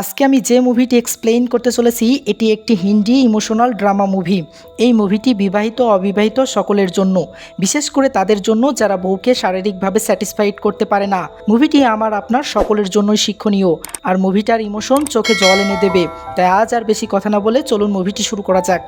আজকে আমি যে মুভিটি এক্সপ্লেইন করতে চলেছি, এটি একটি হিন্দি ইমোশনাল ড্রামা মুভি এই মুভিটি বিবাহিত, অবিবাহিত সকলের জন্য, বিশেষ করে তাদের জন্য যারা বউকে শারীরিকভাবে স্যাটিসফাইড করতে পারে না। মুভিটি আমার আপনার সকলের জন্যই শিক্ষণীয়, আর মুভিটার ইমোশন চোখে জল এনে দেবে। তাই আজ আর বেশি কথা না বলে চলুন মুভিটি শুরু করা যাক।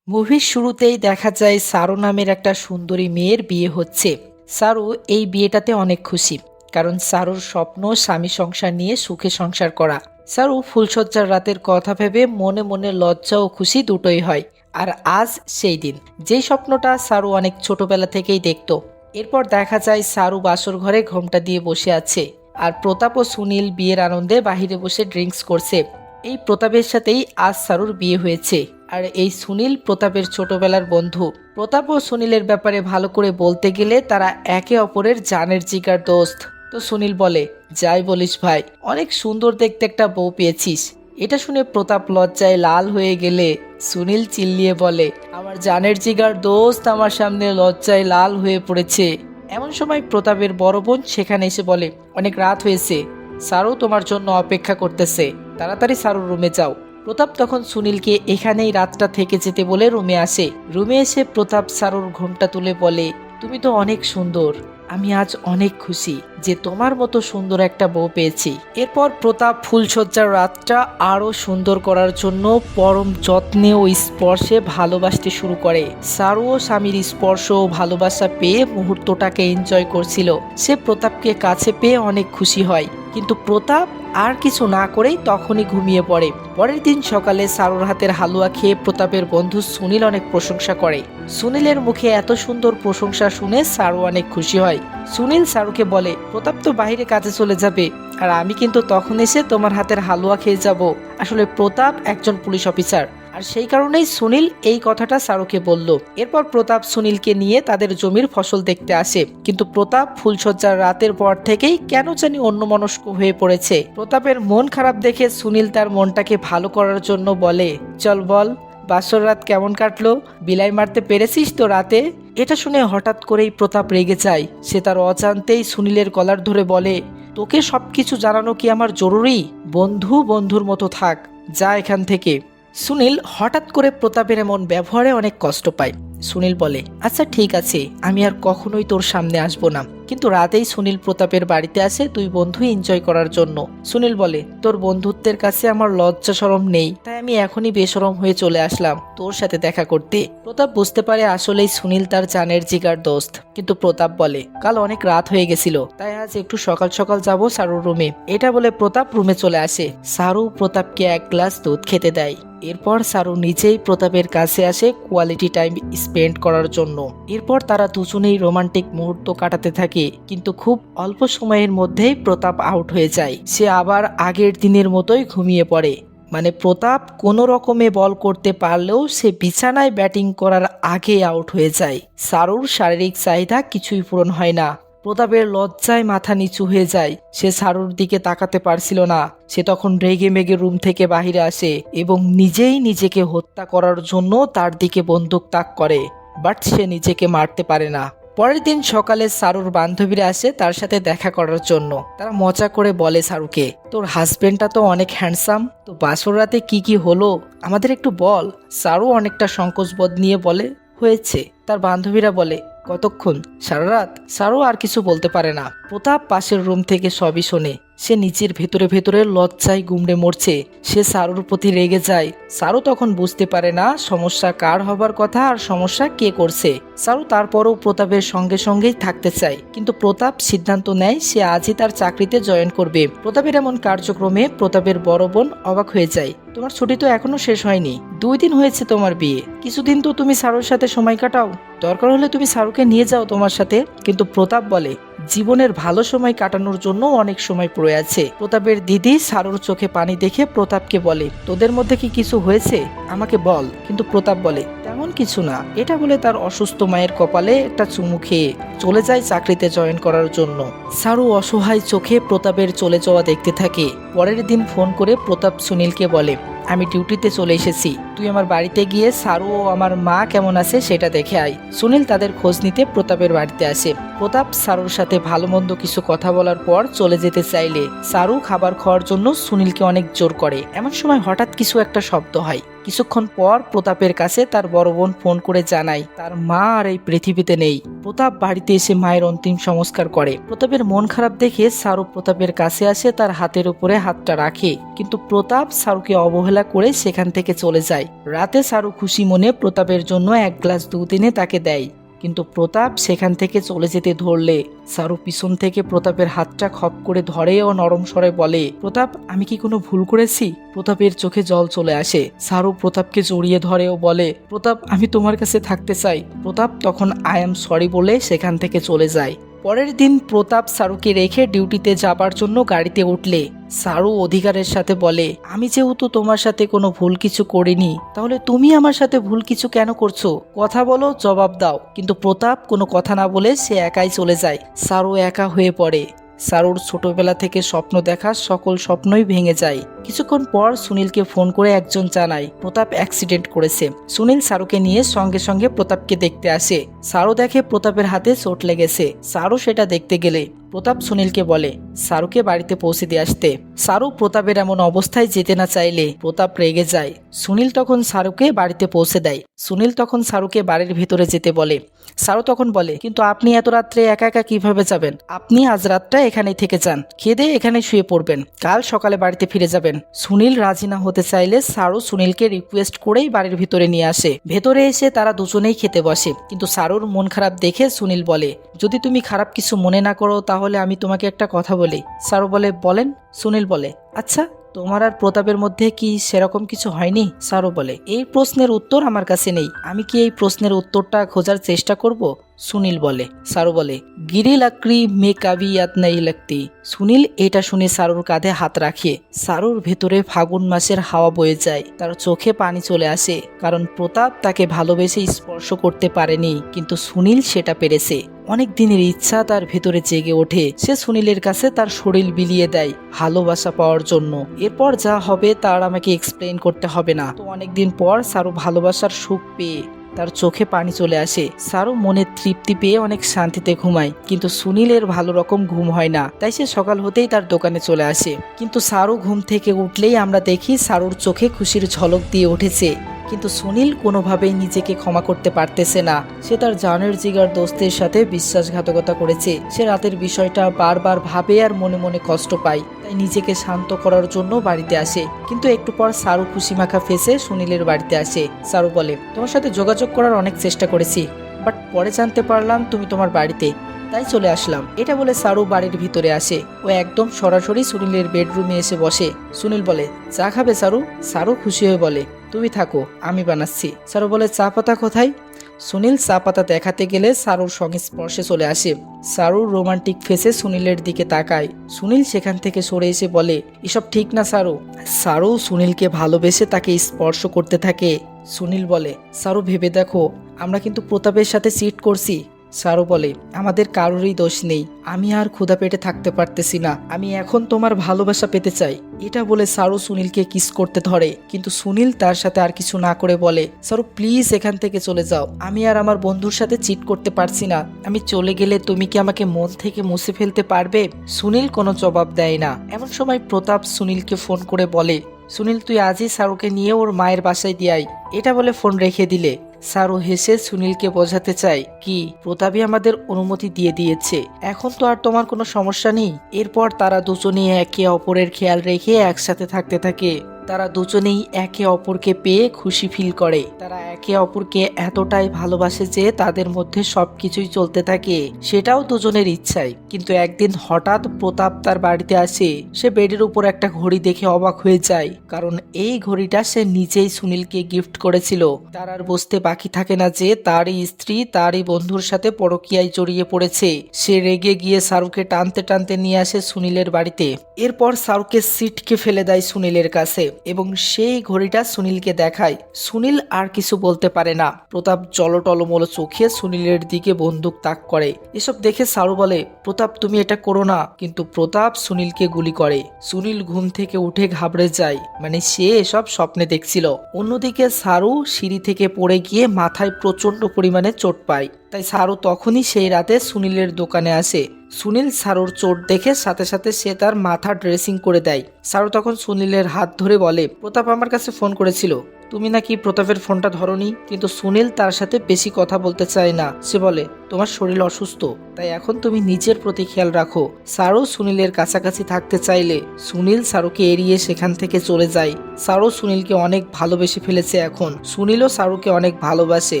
মুভির শুরুতেই দেখা যায় সারো নামের একটা সুন্দরী মেয়ের বিয়ে হচ্ছে। সারু এই বিয়েটাতে অনেক খুশি। কারণ সারুর স্বপ্ন স্বামী সংসার নিয়ে সুখে সংসার করা। সারু ফুলসজ্জার রাতের কথা ভেবে মনে মনে লজ্জা ও খুশি দুটোই হয়। আর আজ সেই দিন, যেই স্বপ্নটা সারু অনেক ছোটবেলা থেকেই দেখতো। এরপর দেখা যায় সারু বাসর ঘরে ঘোমটা দিয়ে বসে আছে। আর প্রতাপ ও সুনীল বিয়ের আনন্দে বাহিরে বসে ড্রিঙ্কস করছে। এই প্রতাপের সাথেই আজ সারুর বিয়ে হয়েছে। আর এই সুনীল প্রতাপের ছোটবেলার বন্ধু। প্রতাপ ও সুনীলের ব্যাপারে ভালো করে বলতে গেলে তারা একে অপরের জানের জিগার দোস্ত। তো সুনীল বলে, যাই বলিস ভাই, অনেক সুন্দর দেখতে একটা বউ পেয়েছিস। এটা শুনে প্রতাপ লজ্জায় লাল হয়ে গেলে সুনীল চিল্লিয়ে বলে, আমার জানের জিগার দোস্ত আমার সামনে লজ্জায় লাল হয়ে পড়েছে। এমন সময় প্রতাপের বড় বোন সেখানে এসে বলে, অনেক রাত হয়েছে। সারু তোমার জন্য অপেক্ষা করতেছে। তাড়াতাড়ি সারুর রুমে যাও। প্রতাপ তখন সুনীলকে এখানেই রাতটা থেকে যেতে বলে রুমে আসে। রুমে এসে প্রতাপ সারুর ঘোমটা তুলে বলে, তুমি তো অনেক সুন্দর। আমি আজ অনেক খুশি যে তোমার মতো সুন্দর একটা বউ পেয়েছি। এরপর প্রতাপ ফুলসজ্জার রাতটা আরও সুন্দর করার জন্য পরম যত্নে ও স্পর্শে ভালোবাসতে শুরু করে। সারু ও স্বামীর স্পর্শ ও ভালোবাসা পেয়ে মুহূর্তটাকে এনজয় করছিল। সে প্রতাপকে কাছে পেয়ে অনেক খুশি হয়। কিন্তু প্রতাপ আর কিছু না করেই তখনই ঘুমিয়ে পড়ে। পরের দিন সকালে সারুর হাতের হালুয়া খেয়ে প্রতাপের বন্ধু সুনীল অনেক প্রশংসা করে। সুনীলের মুখে এত সুন্দর প্রশংসা শুনে সারু অনেক খুশি হয়। সুনীল সারুকে বলে, প্রতাপ তো বাইরে কাজে চলে যাবে, আর আমি কিন্তু তখন এসে তোমার হাতের হালুয়া খেয়ে যাব। আসলে প্রতাপ একজন পুলিশ অফিসার। আর সেই কারণেই সুনীল এই কথাটা শাহরুখে বলল। এরপর প্রতাপ সুনীলকে নিয়ে তাদের জমির ফসল দেখতে আসে। কিন্তু প্রতাপ ফুলসজ্জার রাতের পর থেকেই কেন জানি অন্যমনস্ক হয়ে পড়েছে। প্রতাপের মন খারাপ দেখে সুনীল তার মনটাকে ভালো করার জন্য বলে, চল বল, বাসর রাত কেমন কাটলো? বিলাই মারতে পেরেছিস তো রাতে? এটা শুনে হঠাৎ করেই প্রতাপ রেগে যায়। সে তার অজান্তেই সুনীলের কলার ধরে বলে, তোকে সবকিছু জানানো কি আমার জরুরি? বন্ধু বন্ধুর মতো থাক, যা এখান থেকে। সুনীল হঠাৎ করে প্রতাপের এমন ব্যবহারে অনেক কষ্ট পায়। সুনীল বলে আচ্ছা ঠিক আছে, আমি আর কখনোই তোর সামনে আসব না। কিন্তু রাতেই সুনীল প্রতাপের বাড়িতে আসে দুই বন্ধু এনজয় করার জন্য। সুনীল বলে, তোর বন্ধুত্বের কাছে আমার লজ্জা সরম নেই, তাই আমি এখনই বেসরম হয়ে চলে আসলাম তোর সাথে দেখা করতে। প্রতাপ বুঝতে পারে আসলেই সুনীল তার জানের জিগার দোস্ত। কিন্তু প্রতাপ বলে, কাল অনেক রাত হয়ে গেছিল, তাই আজ একটু সকাল সকাল যাব সারুর রুমে। এটা বলে প্রতাপ রুমে চলে আসে। সারু প্রতাপকে এক গ্লাস দুধ খেতে দেয়। এরপর সারু নিজেই প্রতাপের কাছে আসে কোয়ালিটি টাইম স্পেন্ড করার জন্য। এরপর তারা দুজনেই রোমান্টিক মুহূর্ত কাটাতে থাকে, কিন্তু খুব অল্প সময়ের মধ্যেই প্রতাপ আউট হয়ে যায়। সে আবার আগের দিনের মতোই ঘুমিয়ে পড়ে। মানে প্রতাপ কোনো রকমে বল করতে পারলেও সে বিছানায় ব্যাটিং করার আগে আউট হয়ে যায়। সারুর শারীরিক চাহিদা কিছুই পূরণ হয় না। প্রতাপের লজ্জায় মাথা নিচু হয়ে যায়। সে সারুর দিকে তাকাতে পারছিল না। সে তখন রেগে মেগে রুম থেকে বাহিরে আসে এবং নিজেই নিজেকে হত্যা করার জন্য তার দিকে বন্দুক তাক করে। বাট সে নিজেকে মারতে পারে না। পরের দিন সকালে সারুর বান্ধবীরা আসে তার সাথে দেখা করার জন্য। তারা মজা করে বলে সারুকে, তোর হাজবেন্ডটা তো অনেক হ্যান্ডসাম তো বাসর রাতে কি কি হলো? আমাদের একটু বল। সারু অনেকটা সংকোচবোধ নিয়ে বলে, হয়েছে। তার বান্ধবীরা বলে কতক্ষণ? সারা রাত? সারু আর কিছু বলতে পারে না। প্রতাপ পাশের রুম থেকে সবই শোনে। সে নিচের ভেতরে ভেতরে লজ্জায় গুমড়ে মরছে। সে সারুর প্রতি রেগে যায়। সারু তখন বুঝতে পারে না সমস্যা কার হবার কথা আর সমস্যা কে করছে। সারু তারপরও প্রতাপের সঙ্গে সঙ্গেই থাকতে চায়। কিন্তু প্রতাপ সিদ্ধান্ত নেয় সে আজই তার চাকরিতে জয়েন করবে। প্রতাপের এমন কার্যক্রমে প্রতাপের বড় বোন অবাক হয়ে যায়। তোমার ছুটি তো এখনও শেষ হয়নি। দুই দিন হয়েছে তোমার বিয়ে। কিছুদিন তো তুমি সারুর সাথে সময় কাটাও। দরকার হলে তুমি সারুকে নিয়ে যাও তোমার সাথে। কিন্তু প্রতাপ বলে জীবনের ভালো সময় কাটানোর জন্য অনেক সময় পড়ে আছে। প্রতাপের দিদি সারুর চোখে পানি দেখে প্রতাপকে বলে, তোদের মধ্যে কি কিছু হয়েছে? আমাকে বল। কিন্তু প্রতাপ বলে, তেমন কিছু না। এটা বলে তার অসুস্থ মায়ের কপালে একটা চুমু খেয়ে চলে যায় চাকরিতে জয়েন করার জন্য। সারু অসহায় চোখে প্রতাপের চলে যাওয়া দেখতে থাকে। পরের দিন ফোন করে প্রতাপ সুনীলকে বলে আমি ডিউটিতে চলে এসেছি। তুই আমার বাড়িতে গিয়ে সারু ও আমার মা কেমন আছে সেটা দেখে আয়। সুনীল তাদের খোঁজ নিতে প্রতাপের বাড়িতে আসে। প্রতাপ সারুর সাথে ভালো মন্দ কিছু কথা বলার পর চলে যেতে চাইলে। সারু খাবার খাওয়ার জন্য সুনীলকে অনেক জোর করে। এমন সময় হঠাৎ কিছু একটা শব্দ হয়। কিছুক্ষণ পর প্রতাপের কাছে তার বড় বোন ফোন করে জানায়, তার মা আর এই পৃথিবীতে নেই। প্রতাপ বাড়িতে এসে মায়ের অন্তিম সংস্কার করে। প্রতাপের মন খারাপ দেখে সারু প্রতাপের কাছে আসে তার হাতের উপরে হাতটা রাখে, কিন্তু প্রতাপ সারুকে অবহেলা করে সেখান থেকে চলে যায়। রাতে সারু খুশি মনে প্রতাপের জন্য এক গ্লাস দুধ এনে তাকে দেয়। কিন্তু প্রতাপ সেখান থেকে চলে যেতে ধরলে। সারু পিছন থেকে প্রতাপের হাতটা খপ করে ধরে ও নরম স্বরে বলে, প্রতাপ, আমি কি কোনো ভুল করেছি? প্রতাপের চোখে জল চলে আসে। সারু প্রতাপকে জড়িয়ে ধরে ও বলে, প্রতাপ, আমি তোমার কাছে থাকতে চাই। প্রতাপ তখন আই এম সরি বলে সেখান থেকে চলে যায়। পরের দিন প্রতাপ সারুকে রেখে ডিউটিতে যাবার জন্য গাড়িতে উঠলে। সারু অধিকারের সাথে বলে, আমি যেহেতু তোমার সাথে কোনো ভুল কিছু করিনি, তাহলে তুমি আমার সাথে ভুল কিছু কেন করছ? কথা বলো, জবাব দাও। কিন্তু প্রতাপ কোনো কথা না বলে সে একাই চলে যায়। সারু একা হয়ে পড়ে। সারুর ছোটবেলা থেকে স্বপ্ন দেখার সকল স্বপ্নই ভেঙে যায়। কিছুক্ষণ পর সুনীলকে ফোন করে একজন জানায়, প্রতাপ অ্যাক্সিডেন্ট করেছে। সুনীল সারুকে নিয়ে সঙ্গে সঙ্গে প্রতাপকে দেখতে আসে। সারু দেখে প্রতাপের হাতে চোট লেগেছে। সারু সেটা দেখতে গেলে, প্রতাপ সুনীলকে বলে, সারুকে বাড়িতে পৌঁছে দিয়ে আসতে। সারু প্রতাপের এমন অবস্থায় যেতে না চাইলে প্রতাপ রেগে যায়। সুনীল তখন সারুকে বাড়িতে পৌঁছে দেয়। সুনীল তখন সারুকে বাড়ির ভেতরে যেতে বলে। সারু তখন বলে, কিন্তু আপনি এত রাত্রে একা একা কীভাবে যাবেন? আপনি আজ রাতটা এখানেই থেকে যান। খেদে এখানে শুয়ে পড়বেন। কাল সকালে বাড়িতে ফিরে যাবেন। সুনীল রাজি না হতে চাইলে সারু সুনীলকে রিকোয়েস্ট করেই বাড়ির ভিতরে নিয়ে আসে। ভেতরে এসে তারা দুজনেই খেতে বসে। কিন্তু সারুর মন খারাপ দেখে সুনীল বলে, যদি তুমি খারাপ কিছু মনে না করো তাহলে আমি তোমাকে একটা কথা বলি। সারু বলে, বলেন। সুনীল বলে আচ্ছা। তোমার আর প্রতাপের মধ্যে কি সেরকম কিছু হয়নি? সারু বলে। এই প্রশ্নের উত্তর আমার কাছে নেই। আমি কি এই প্রশ্নের উত্তরটা খোঁজার চেষ্টা করব? সুনীল বলে। সারু বলে। গিরি লাকড়ি মে কাবি ইয়াদ নাই লাগতি। সুনীল, এটা শুনে সারুর কাঁধে হাত রাখে সারুর ভেতরে ফাগুন মাসের হাওয়া বয়ে যায়। তার চোখে পানি চলে আসে। কারণ প্রতাপ তাকে ভালোবেসে স্পর্শ করতে পারেনি, কিন্তু সুনীল সেটা পেরেছে। অনেক দিনের ইচ্ছা তার ভেতরে জেগে ওঠে। সে সুনীলের কাছে তার শরীর বিলিয়ে দেয় ভালোবাসা পাওয়ার জন্য। এরপর যা হবে তার আমাকে এক্সপ্লেন করতে হবে না। তো অনেকদিন পর সারু ভালোবাসার সুখ পেয়ে তার চোখে পানি চলে আসে। সারু মনে তৃপ্তি পেয়ে অনেক শান্তিতে ঘুমায়। কিন্তু সুনীলের ভালো রকম ঘুম হয় না। তাই সে সকাল হতেই তার দোকানে চলে আসে। কিন্তু সারু ঘুম থেকে উঠলেই আমরা দেখি সারুর চোখে খুশির ঝলক দিয়ে উঠেছে। কিন্তু সুনীল কোনোভাবেই নিজেকে ক্ষমা করতে পারতেছে না। সে তার জানের জিগার দোস্তের সাথে বিশ্বাসঘাতকতা করেছে। সে রাতের বিষয়টা বারবার ভাবে আর মনে মনে কষ্ট পায়। তাই নিজেকে শান্ত করার জন্য বাড়িতে আসে। কিন্তু একটু পর সারু খুশি মাখা ফেসে সুনীলের বাড়িতে আসে। সারু বলে, তোমার সাথে যোগাযোগ করার অনেক চেষ্টা করেছি, বাট পরে জানতে পারলাম তুমি তোমার বাড়িতে। তাই চলে আসলাম। এটা বলে সারু বাড়ির ভিতরে আসে। ও একদম সরাসরি সুনীলের বেডরুমে এসে বসে। সুনীল বলে, চা খাবে সারু? সারু খুশি হয়ে বলে তুমি থাকো, আমি বানাচ্ছি। সারু বলে, চা পাতা কোথায়? সুনীল চা পাতা দেখাতে গেলে সারুর সংস্পর্শে চলে আসে। সারুর রোমান্টিক ফেসে সুনীলের দিকে তাকায়। সুনীল সেখান থেকে সরে এসে বলে, এসব ঠিক না সারু। সারু সুনীলকে ভালোবেসে তাকে স্পর্শ করতে থাকে। সুনীল বলে, সারু ভেবে দেখো, আমরা কিন্তু প্রতাপের সাথে চিট করছি। সারু বলে, আমাদের কারোরই দোষ নেই। আমি আর ক্ষুধা পেটে থাকতে পারতেছি না। আমি এখন তোমার ভালোবাসা পেতে চাই। এটা বলে সারু সুনীলকে কিস করতে ধরে। কিন্তু সুনীল তার সাথে আর কিছু না করে বলে সারু প্লিজ এখান থেকে চলে যাও। আমি আর আমার বন্ধুর সাথে চিট করতে পারছি না। আমি চলে গেলে তুমি কি আমাকে মন থেকে মুছে ফেলতে পারবে? সুনীল কোনো জবাব দেয় না। এমন সময় প্রতাপ সুনীলকে ফোন করে বলে, সুনীল, তুই আজই সারুকে নিয়ে ওর মায়ের বাসায় দিয়াই এটা বলে ফোন রেখে দিলে। সারু হেসে সুনীলকে বোঝাতে চায়, কি, প্রতাপই আমাদের অনুমতি দিয়ে দিয়েছে। এখন তো আর তোমার কোনো সমস্যা নেই? এরপর তারা দুজনেই একে অপরের খেয়াল রেখে একসাথে থাকতে থাকে। তারা দুজনেই একে অপরকে পেয়ে খুশি ফিল করে। তারা একে অপরকে এতটাই ভালোবাসে যে তাদের মধ্যে সবকিছুই চলতে থাকে। সেটাও দুজনের ইচ্ছায়। কিন্তু একদিন হঠাৎ প্রতাপ তার বাড়িতে আসে। সে বেডের উপর একটা ঘড়ি দেখে অবাক হয়ে যায়। কারণ এই ঘড়িটা সে নিজেই সুনীলকে গিফট করেছিল। তার আর বুঝতে বাকি থাকে না যে তারই স্ত্রী তারই বন্ধুর সাথে পরকিয়ায় জড়িয়ে পড়েছে। সে রেগে গিয়ে শাহরুখকে টানতে টানতে নিয়ে আসে সুনীলের বাড়িতে। এরপর শাহরুখকে সিটকে ফেলে দেয় সুনীলের কাছে। এবং সেই ঘড়িটা সুনীলকে দেখায়। সুনীল আর কিছু বলতে পারে না। প্রতাপ জলটলমল চোখে সুনীলের দিকে বন্দুক তাক করে। এসব দেখে সারু বলে, প্রতাপ, তুমি এটা করো না। কিন্তু প্রতাপ সুনীলকে গুলি করে। সুনীল ঘুম থেকে উঠে ঘাবড়ে যায়। মানে সে এসব স্বপ্নে দেখছিল। অন্যদিকে সারু সিঁড়ি থেকে পড়ে গিয়ে মাথায় প্রচণ্ড পরিমাণে চোট পায়। তাই সারু তখনই সেই রাতে সুনীলের দোকানে আসে। সুনীল সারুর চোট দেখে সাথে সাথে সে তার মাথা ড্রেসিং করে দেয়। সারু তখন সুনীলের হাত ধরে বলে, প্রতাপ আমার কাছে ফোন করেছিল। তুমি নাকি প্রতাপের ফোনটা ধরনি, কিন্তু সুনীল তার সাথে বেশি কথা বলতে চায় না। সে বলে, তোমার শরীর অসুস্থ, তাই এখন তুমি নিজের প্রতি খেয়াল রাখো। সারু সুনীলের কাছাকাছি থাকতে চাইলে সুনীল সারুকে এড়িয়ে সেখান থেকে চলে যায়। সারু সুনীলকে অনেক ভালোবেসে ফেলেছে এখন। সুনীলও সারুকে অনেক ভালোবাসে,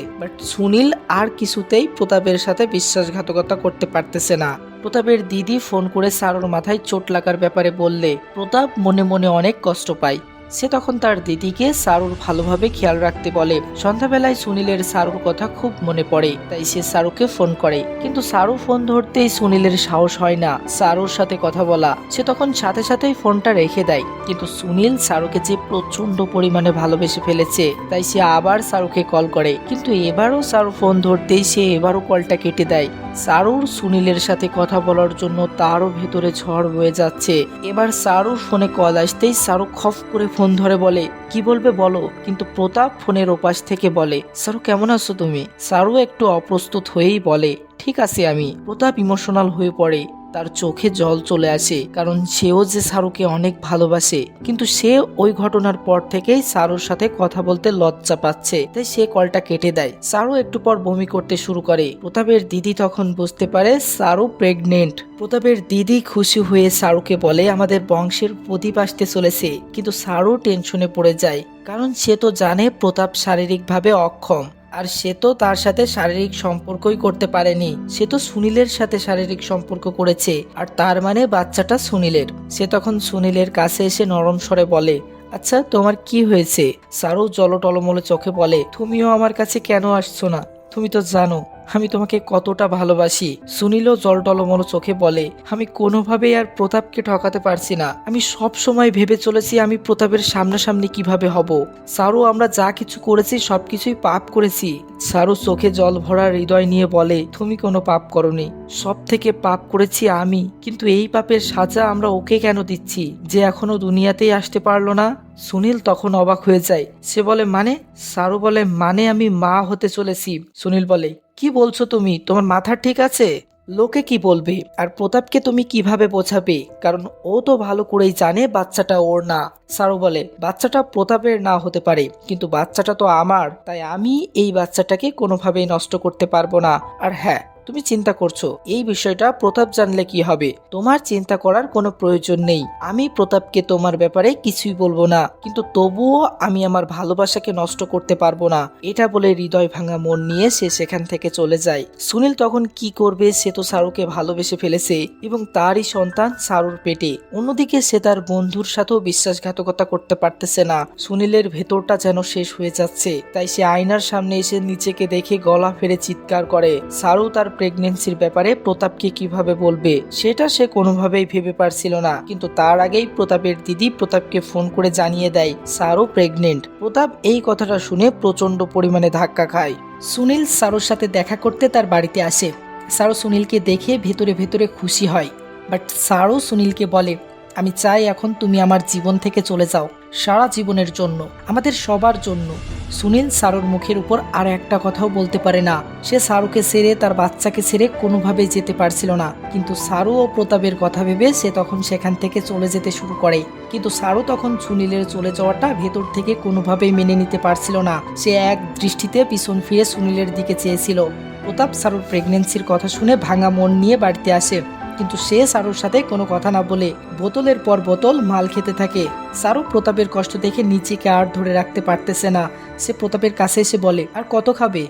বাট সুনীল আর কিছুতেই প্রতাপের সাথে বিশ্বাসঘাতকতা করতে পারতেছে না। প্রতাপের দিদি ফোন করে সারুর মাথায় চোট লাগার ব্যাপারে বললে, প্রতাপ মনে মনে অনেক কষ্ট পায়। সে তখন তার দিদিকে সারুর ভালোভাবে খেয়াল রাখতে বলে। সন্ধ্যাবেলায় সুনীলের সারুর কথা খুব মনে পড়ে, তাই সে সারুকে ফোন করে। কিন্তু সারু ফোন ধরতেই সুনীলের সাহস হয় না। সারুর সাথে কথা বলা, সে তখন সাথে সাথেই ফোনটা রেখে দেয়। কিন্তু সুনীল সারুকে যে প্রচণ্ড পরিমাণে ভালোবেসে ফেলেছে, তাই সে আবার সারুকে কল করে। কিন্তু এবারও সারু ফোন ধরতেই সে এবারও কলটা কেটে দেয়। সারুর সুনীলের সাথে কথা বলার জন্য তারও ভেতরে ঝড় বয়ে যাচ্ছে। এবার সারুর ফোনে কল আসতেই সারু খফ করে ফোন ধরে বলে, কি বলবে বলো? কিন্তু প্রতাপ ফোনের ওপাশ থেকে বলে, সারু, কেমন আছো তুমি? সারু একটু অপ্রস্তুত হয়েই বলে, ঠিক আছে আমি। প্রতাপ ইমোশনাল হয়ে পড়ে। তার চোখে জল চলে আসে, কারণ সেও যে সারুকে অনেক ভালোবাসে। কিন্তু সে ওই ঘটনার পর থেকেই সারুর সাথে কথা বলতে লজ্জা পাচ্ছে। তাই সে কলটা কেটে দেয়। সারু একটু পর বমি করতে শুরু করে। প্রতাপের দিদি তখন বুঝতে পারে সারু প্রেগনেন্ট প্রতাপের দিদি খুশি হয়ে সারুকে বলে, আমাদের বংশের প্রদীপ আসতে চলেছে। কিন্তু সারু টেনশনে পড়ে যায়। কারণ সে তো জানে প্রতাপ শারীরিকভাবে অক্ষম। আর সে তো তার সাথে শারীরিক সম্পর্কই করতে পারেনি। সে তো সুনীলের সাথে শারীরিক সম্পর্ক করেছে, আর তার মানে বাচ্চাটা সুনীলের। সে তখন সুনীলের কাছে এসে নরম স্বরে বলে আচ্ছা তোমার কি হয়েছে? সারু জলটলমলে চোখে বলে, তুমিও আমার কাছে কেন আসছো না? তুমি তো জানো আমি তোমাকে কতটা ভালোবাসি। সুনীলও জল টলমল চোখে বলে, আমি কোনোভাবেই আর প্রতাপকে ঠকাতে পারছি না। আমি সব সময় ভেবে চলেছি আমি প্রতাপের সামনাসামনি কীভাবে হব। সারু, আমরা যা কিছু করেছি সবকিছুই পাপ করেছি। সারু চোখে জল ভরা হৃদয় নিয়ে বলে, তুমি কোনো পাপ করনি। সব থেকে পাপ করেছি আমি, কিন্তু এই পাপের সাজা আমরা ওকে কেন দিচ্ছি? যে এখনও দুনিয়াতেই আসতে পারল না? সুনীল তখন অবাক হয়ে যায়। সে বলে মানে? সারু বলে মানে আমি মা হতে চলেছি। সুনীল বলে কি বলছো তুমি? তোমার মাথা ঠিক আছে? লোকে কি বলবে? আর প্রতাপকে তুমি কীভাবে বোঝাবে? কারণ ও তো ভালো করেই জানে বাচ্চাটা ওর না। স্যারও বলে, বাচ্চাটা প্রতাপের না হতে পারে। কিন্তু বাচ্চাটা তো আমার, তাই আমি এই বাচ্চাটাকে কোনোভাবেই নষ্ট করতে পারব না। আর হ্যাঁ তুমি চিন্তা করছ। এই বিষয়টা প্রতাপ জানলে কি হবে? তোমার চিন্তা করার কোনো প্রয়োজন নেই। আমি প্রতাপকে তোমার ব্যাপারে কিছুই বলব না। কিন্তু তবুও আমি আমার ভালোবাসাকে নষ্ট করতে পারব না। এটা বলে হৃদয় ভাঙা মন নিয়ে সে সেখান থেকে চলে যায়। সুনীল তখন কি করবে সে তো সারুকে ভালোবেসে ফেলেছে এবং তারই সন্তান সারুর পেটে। অন্যদিকে সে তার বন্ধুর সাথেও বিশ্বাসঘাতকতা করতে পারতেছে না। সুনীলের ভেতরটা যেন শেষ হয়ে যাচ্ছে। তাই সে আয়নার সামনে এসে নিচেকে দেখে গলা ফেরে চিৎকার করে। সারু তার প্রেগনেন্সির ব্যাপারে প্রতাপকে কীভাবে বলবে, সেটা সে কোনোভাবেই ভেবে পারছিল না। কিন্তু তার আগেই প্রতাপের দিদি প্রতাপকে ফোন করে জানিয়ে দেয়, সারু প্রেগনেন্ট প্রতাপ এই কথাটা শুনে প্রচণ্ড পরিমাণে ধাক্কা খায়। সুনীল সারুর সাথে দেখা করতে তার বাড়িতে আসে। সারু সুনীলকে দেখে ভেতরে ভেতরে খুশি হয়। বাট সারু সুনীলকে বলে, আমি চাই এখন তুমি আমার জীবন থেকে চলে যাও, সারা জীবনের জন্য, আমাদের সবার জন্য। সুনীল সারুর মুখের উপর আর একটা কথাও বলতে পারে না। সে সারুকে ছেড়ে তার বাচ্চাকে ছেড়ে কোনোভাবেই যেতে পারছিল না। কিন্তু সারু ও প্রতাপের কথা ভেবে সে তখন সেখান থেকে চলে যেতে শুরু করে। কিন্তু সারু তখন সুনীলের চলে যাওয়াটা ভেতর থেকে কোনোভাবেই মেনে নিতে পারছিল না। সে এক দৃষ্টিতে পিছন ফিরে সুনীলের দিকে চেয়েছিল। প্রতাপ সারুর প্রেগনেন্সির কথা শুনে ভাঙা মন নিয়ে বাড়িতে আসে। কিন্তু সে সারুর সাথে কোনো কথা না বলে বোতলের পর বোতল মাল খেতে থাকে। সারু প্রতাপের কষ্ট দেখে নিজেকে আর ধরে রাখতে পারতেছে না। সে প্রতাপের কাছে এসে বলে, আর কত খাবে?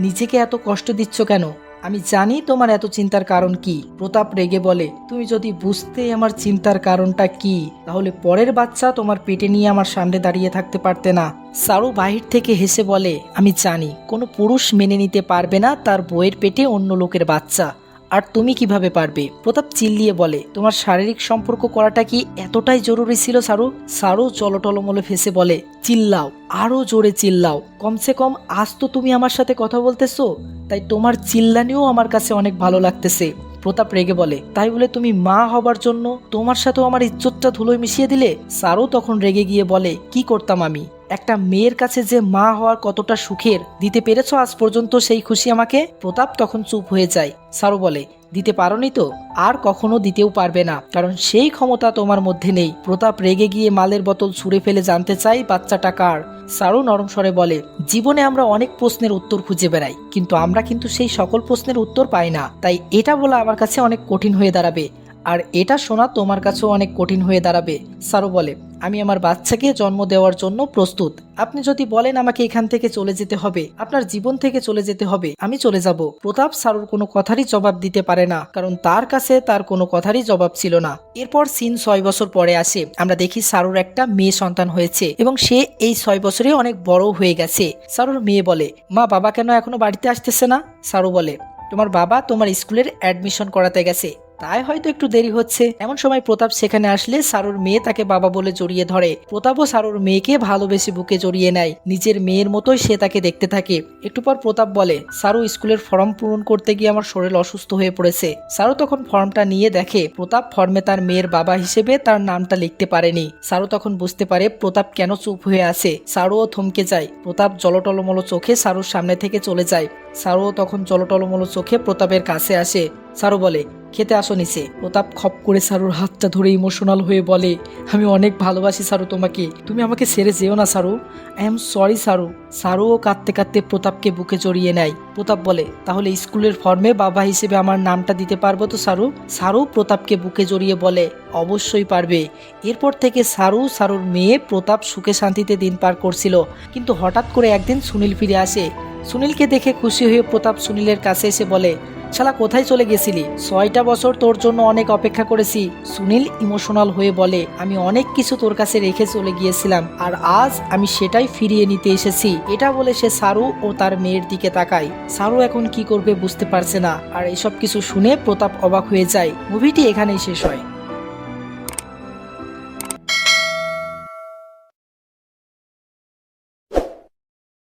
নিজেকে এত কষ্ট দিচ্ছ কেন? আমি জানি তোমার এত চিন্তার কারণ কি। প্রতাপ রেগে বলে, তুমি যদি বুঝতে আমার চিন্তার কারণটা কি, তাহলে পরের বাচ্চা তোমার পেটে নিয়ে আমার সামনে দাঁড়িয়ে থাকতে পারতে না। সারু বাহির থেকে হেসে বলে, আমি জানি, কোনো পুরুষ মেনে নিতে পারবে না তার বইয়ের পেটে অন্য লোকের বাচ্চা। আর তুমি কীভাবে পারবে? প্রতাপ চিল্লিয়ে বলে, তোমার শারীরিক সম্পর্ক করাটা কি এতটাই জরুরি ছিল, সারু? সারু চলটলমলে ফেসে বলে, চিল্লাও আরও জোরে চিল্লাও। কমসে কম আজ তো তুমি আমার সাথে কথা বলতেছো, তাই তোমার চিল্লানিও আমার কাছে অনেক ভালো লাগতেছে। প্রতাপ রেগে বলে, তাই বলে তুমি মা হবার জন্য তোমার সাথেও আমার ইজ্জতটা ধুলোয় মিশিয়ে দিলে? সারও তখন রেগে গিয়ে বলে, কি করতাম আমি? একটা মেয়ের কাছে যে মা হওয়ার কতটা সুখের, দিতে পেরেছ আজ পর্যন্ত সেই খুশি আমাকে? প্রতাপ তখন চুপ হয়ে যায়। সারু বলে দিতে পারোনি তো? আর কখনো দিতেও পারবে না। কারণ সেই ক্ষমতা তোমার মধ্যে নেই। প্রতাপ রেগে গিয়ে মালের বোতল ছুঁড়ে ফেলে জানতে চাই বাচ্চাটা কার। সারু নরম স্বরে বলে, জীবনে আমরা অনেক প্রশ্নের উত্তর খুঁজে বেড়াই, কিন্তু আমরা কিন্তু সেই সকল প্রশ্নের উত্তর পাই না। তাই এটা বলা আমার কাছে অনেক কঠিন হয়ে দাঁড়াবে। আর এটা শোনা তোমার কাছেও অনেক কঠিন হয়ে দাঁড়াবে। সারু বলে, আমি আমার বাচ্চাকে জন্ম দেওয়ার জন্য প্রস্তুত। আপনি যদি বলেন আমাকে এখান থেকে চলে যেতে হবে, আপনার জীবন থেকে চলে যেতে হবে, আমি চলে যাব। প্রতাপ সারুর কোনো কথারই জবাব দিতে পারে না, কারণ তার কাছে তার কোনো কথারই জবাব ছিল না। এরপর সিন ছয় বছর পরে আসে। আমরা দেখি সারুর একটা মেয়ে সন্তান হয়েছে, এবং সে এই ছয় বছরে অনেক বড় হয়ে গেছে। সারুর মেয়ে বলে, মা, বাবা কেন এখনও বাড়িতে আসতেছে না? সারু বলে, তোমার বাবা তোমার স্কুলের অ্যাডমিশন করাতে গেছে। তাই হয়তো একটু দেরি হচ্ছে। এমন সময় প্রতাপ সেখানে আসলে সারুর মেয়ে তাকে বাবা বলে জড়িয়ে ধরে। প্রতাপও সারুর মেয়েকে ভালোবেসে বুকে জড়িয়ে নেয়। নিজের মেয়ের মতোই সে তাকে দেখতে থাকে। একটু পর প্রতাপ বলে, সারু, স্কুলের ফর্ম পূরণ করতে গিয়ে আমার শরীর অসুস্থ হয়ে পড়েছে। সারু তখন ফর্মটা নিয়ে দেখে, প্রতাপ ফর্মে তার মেয়ের বাবা হিসেবে তার নামটা লিখতে পারেনি। সারু তখন বুঝতে পারে প্রতাপ কেন চুপ হয়ে আছে। সারুও থমকে যায়। প্রতাপ জলটলমলো চোখে সারুর সামনে থেকে চলে যায়। সারুও তখন জলটলমলো চোখে প্রতাপের কাছে আসে। সারু বলে খেতে আসো নিচে প্রতাপ খপ করে সারুর হাতটা ধরে ইমোশনাল হয়ে বলে, আমি অনেক ভালোবাসি সারু তোমাকে। তুমি আমাকে ছেড়ে যেও না Saru. I am sorry Saru. সারুও কাঁদতে কাঁদতে প্রতাপকে বুকে জড়িয়ে নেয়। প্রতাপ বলে, তাহলে স্কুলের ফর্মে বাবা হিসেবে আমার নামটা দিতে পারব তো সারু? সারু প্রতাপকে বুকে জড়িয়ে বলে, অবশ্যই পারবে। এরপর থেকে সারু সারুর মেয়ে প্রতাপ সুখে শান্তিতে দিন পার করছিল। কিন্তু হঠাৎ করে একদিন সুনীল ফিরে আসে। সুনীলকে দেখে খুশি হয়ে প্রতাপ সুনীলের কাছে এসে বলে শালা, কোথায় চলে গেছিলি? ছয়টা বছর তোর জন্য অনেক অপেক্ষা করেছি। সুনীল ইমোশনাল হয়ে বলে, আমি অনেক কিছু তোর কাছে রেখে চলে গিয়েছিলাম আর আজ আমি সেটাই ফিরিয়ে নিতে এসেছি। এটা বলে সে সারু ও তার মেয়ের দিকে তাকায়। সারু এখন কি করবে বুঝতে পারছে না। আর এসব কিছু শুনে প্রতাপ অবাক হয়ে যায়। মুভিটি এখানেই শেষ হয়।